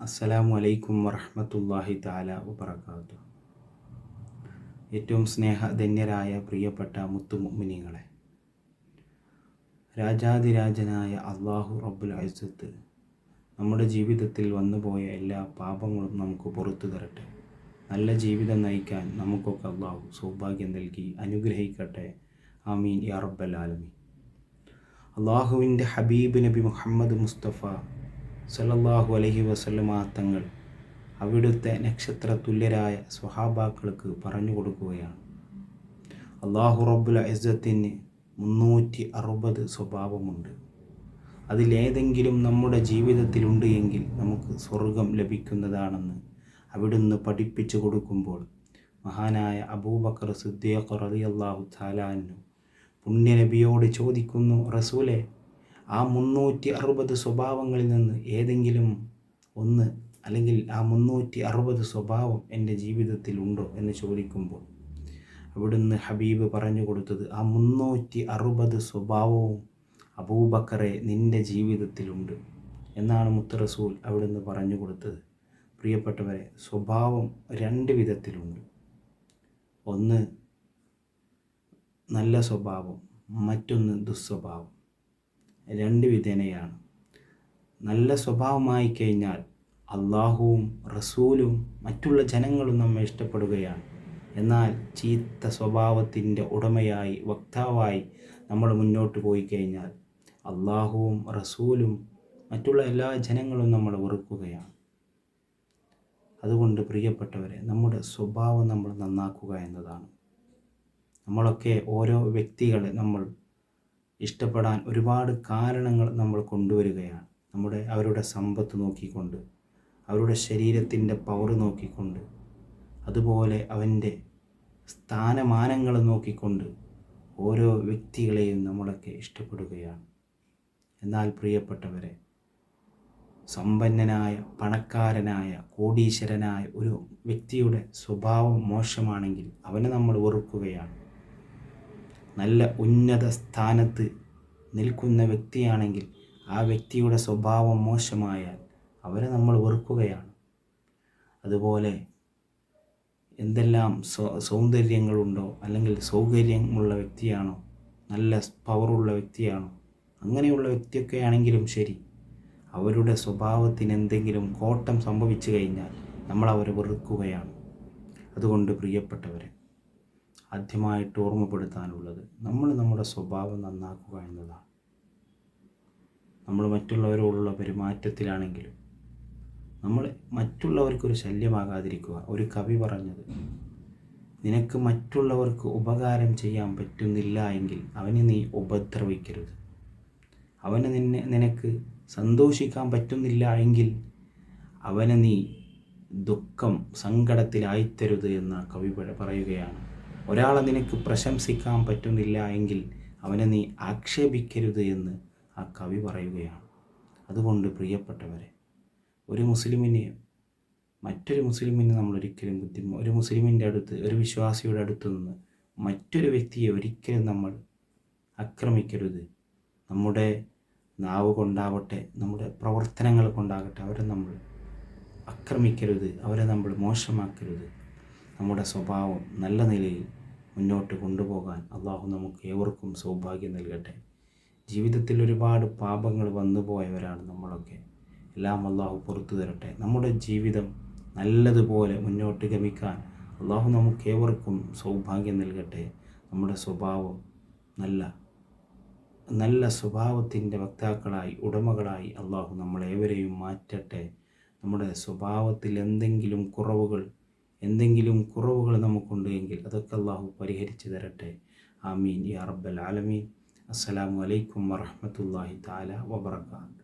അസ്സലാമു അലൈക്കും വറഹമത്തല്ലാഹി താല വബറകാതുഹു. ഏറ്റവും സ്നേഹധന്യരായ പ്രിയപ്പെട്ട മുത്തുമുമിനികളെ രാജാതിരാജനായ അള്ളാഹു റബ്ബുൽ അസത്ത് നമ്മുടെ ജീവിതത്തിൽ വന്നുപോയ എല്ലാ പാപങ്ങളും നമുക്ക് പുറത്തു തരട്ടെ. നല്ല ജീവിതം നയിക്കാൻ നമുക്കൊക്കെ അള്ളാഹു സൗഭാഗ്യം നൽകി അനുഗ്രഹിക്കട്ടെ. ആമീൻ യാ റബ്ബൽ ആലമീൻ. അള്ളാഹുവിന്റെ ഹബീബ് നബി മുഹമ്മദ് മുസ്തഫ സല്ലല്ലാഹു അലഹി വസല്ലമ തങ്ങൾ അവിടുത്തെ നക്ഷത്ര തുല്യരായ സ്വഹാബാക്കൾക്ക് പറഞ്ഞു കൊടുക്കുകയാണ്. അള്ളാഹു റബ്ബുൽ അസത്തിന് മുന്നൂറ്റി അറുപത് സ്വഭാവമുണ്ട്. അതിലേതെങ്കിലും നമ്മുടെ ജീവിതത്തിലുണ്ട് എങ്കിൽ നമുക്ക് സ്വർഗം ലഭിക്കുന്നതാണെന്ന് അവിടുന്ന് പഠിപ്പിച്ചു കൊടുക്കുമ്പോൾ മഹാനായ അബൂബക്കർ സിദ്ദീഖ് റളിയല്ലാഹു താലാന്നു പുണ്യനബിയോട് ചോദിക്കുന്നു റസൂലെ ആ മുന്നൂറ്റി അറുപത് സ്വഭാവങ്ങളിൽ നിന്ന് ഏതെങ്കിലും ഒന്ന് അല്ലെങ്കിൽ ആ മുന്നൂറ്റി അറുപത് സ്വഭാവം എന്റെ ജീവിതത്തിൽ ഉണ്ടോ എന്ന് ചോദിക്കുമ്പോൾ അവിടുന്ന് ഹബീബ് പറഞ്ഞു കൊടുത്തത് ആ മുന്നൂറ്റി അറുപത് സ്വഭാവവും അബൂബക്കറെ നിന്റെ ജീവിതത്തിലുണ്ട് എന്നാണ് മുത്തറസൂൽ അവിടുന്ന് പറഞ്ഞു കൊടുത്തത്. പ്രിയപ്പെട്ടവരെ സ്വഭാവം രണ്ട് വിധത്തിലുണ്ട്. ഒന്ന് നല്ല സ്വഭാവം മറ്റൊന്ന് ദുസ്വഭാവം. രണ്ട് വിധേനയാണ്. നല്ല സ്വഭാവമായി കഴിഞ്ഞാൽ അള്ളാഹുവും റസൂലും മറ്റുള്ള ജനങ്ങളും നമ്മെ ഇഷ്ടപ്പെടുകയാണ്. എന്നാൽ ചീത്ത സ്വഭാവത്തിന്റെ ഉടമയായി വക്താവായി നമ്മൾ മുന്നോട്ട് പോയി കഴിഞ്ഞാൽ അള്ളാഹുവും റസൂലും മറ്റുള്ള എല്ലാ ജനങ്ങളും നമ്മൾ വെറുക്കുകയാണ്. അതുകൊണ്ട് പ്രിയപ്പെട്ടവരെ നമ്മുടെ സ്വഭാവം നമ്മൾ നന്നാക്കുക എന്നതാണ്. നമ്മളൊക്കെ ഓരോ വ്യക്തികളെ നമ്മൾ ഇഷ്ടപ്പെടാൻ ഒരുപാട് കാരണങ്ങൾ നമ്മൾ കൊണ്ടുവരികയാണ്. നമ്മുടെ അവരുടെ സമ്പത്ത് നോക്കിക്കൊണ്ട് അവരുടെ ശരീരത്തിന്റെ പവർ നോക്കിക്കൊണ്ട് അതുപോലെ അവന്റെ സ്ഥാനമാനങ്ങൾ നോക്കിക്കൊണ്ട് ഓരോ വ്യക്തികളെയും നമ്മളൊക്കെ ഇഷ്ടപ്പെടുകയാണ്. എന്നാൽ പ്രിയപ്പെട്ടവരെ സമ്പന്നനായ പണക്കാരനായ കോടീശ്വരനായ ഒരു വ്യക്തിയുടെ സ്വഭാവം മോശമാണെങ്കിൽ അവനെ നമ്മൾ വെറുക്കുകയാണ്. നല്ല ഉന്നത സ്ഥാനത്ത് നിൽക്കുന്ന വ്യക്തിയാണെങ്കിൽ ആ വ്യക്തിയുടെ സ്വഭാവം മോശമായാൽ അവരെ നമ്മൾ വെറുക്കുകയാണ്. അതുപോലെ എന്തെല്ലാം സൗന്ദര്യങ്ങളുണ്ടോ അല്ലെങ്കിൽ സൗകര്യമുള്ള വ്യക്തിയാണോ നല്ല പവറുള്ള വ്യക്തിയാണോ അങ്ങനെയുള്ള വ്യക്തിയൊക്കെ ആണെങ്കിലും ശരി അവരുടെ സ്വഭാവത്തിന് എന്തെങ്കിലും കോട്ടം സംഭവിച്ചു കഴിഞ്ഞാൽ നമ്മൾ അവരെ വെറുക്കുകയാണ്. അതുകൊണ്ട് പ്രിയപ്പെട്ടവരെ ആദ്യമായിട്ട് ഓർമ്മപ്പെടുത്താനുള്ളത് നമ്മൾ നമ്മുടെ സ്വഭാവം നന്നാക്കുക എന്നതാണ്. നമ്മൾ മറ്റുള്ളവരോടുള്ള പെരുമാറ്റത്തിലാണെങ്കിലും നമ്മൾ മറ്റുള്ളവർക്കൊരു ശല്യമാകാതിരിക്കുക ഒരു കവി പറഞ്ഞത് നിനക്ക് മറ്റുള്ളവർക്ക് ഉപകാരം ചെയ്യാൻ പറ്റുന്നില്ല എങ്കിൽ അവനെ നീ ഉപദ്രവിക്കരുത്. അവന് നിന്നെ നിനക്ക് സന്തോഷിക്കാൻ പറ്റുന്നില്ല എങ്കിൽ അവനെ നീ ദുഃഖം സങ്കടത്തിലായിത്തരുത് എന്ന കവി പറയുകയാണ്. ഒരാളെ നിനക്ക് പ്രശംസിക്കാൻ പറ്റുന്നില്ല എങ്കിൽ അവനെ നീ ആക്ഷേപിക്കരുത് എന്ന് ആ കവി പറയുകയാണ്. അതുകൊണ്ട് പ്രിയപ്പെട്ടവരെ ഒരു മുസ്ലിമിനെ മറ്റൊരു മുസ്ലിമിനെ നമ്മൾ ഒരിക്കലും ബുദ്ധി ഒരു മുസ്ലിമിന്റെ അടുത്ത് ഒരു വിശ്വാസിയുടെ അടുത്ത് നിന്ന് മറ്റൊരു വ്യക്തിയെ ഒരിക്കലും നമ്മൾ ആക്രമിക്കരുത്. നമ്മുടെ നാവ് കൊണ്ടാവട്ടെ നമ്മുടെ പ്രവർത്തനങ്ങൾ കൊണ്ടാകട്ടെ അവരെ നമ്മൾ ആക്രമിക്കരുത് അവരെ നമ്മൾ മോശമാക്കരുത്. നമ്മുടെ സ്വഭാവം നല്ല നിലയിൽ മുന്നോട്ട് കൊണ്ടുപോകാൻ അള്ളാഹു നമുക്ക് ഏവർക്കും സൗഭാഗ്യം നൽകട്ടെ. ജീവിതത്തിൽ ഒരുപാട് പാപങ്ങൾ വന്നുപോയവരാണ് നമ്മളൊക്കെ. എല്ലാം അള്ളാഹു പുറത്തു തരട്ടെ. നമ്മുടെ ജീവിതം നല്ലതുപോലെ മുന്നോട്ട് ഗമിക്കാൻ അള്ളാഹു നമുക്ക് ഏവർക്കും സൗഭാഗ്യം നൽകട്ടെ. നമ്മുടെ സ്വഭാവം നല്ല നല്ല സ്വഭാവത്തിന്റെ വക്താക്കളായി ഉടമകളായി അള്ളാഹു നമ്മളേവരെയും മാറ്റട്ടെ. നമ്മുടെ സ്വഭാവത്തിൽ എന്തെങ്കിലും കുറവുകൾ എന്തെങ്കിലും കുറവുകൾ നമുക്കുണ്ട് എങ്കിൽ അതൊക്കെ അള്ളാഹു പരിഹരിച്ചു തരട്ടെ. ആമീൻ. യാ റബ്ബൽ ആലമീൻ. അസ്സലാമു അലൈക്കും വറഹമത്തല്ലാഹി താല വബർക്കാത്തു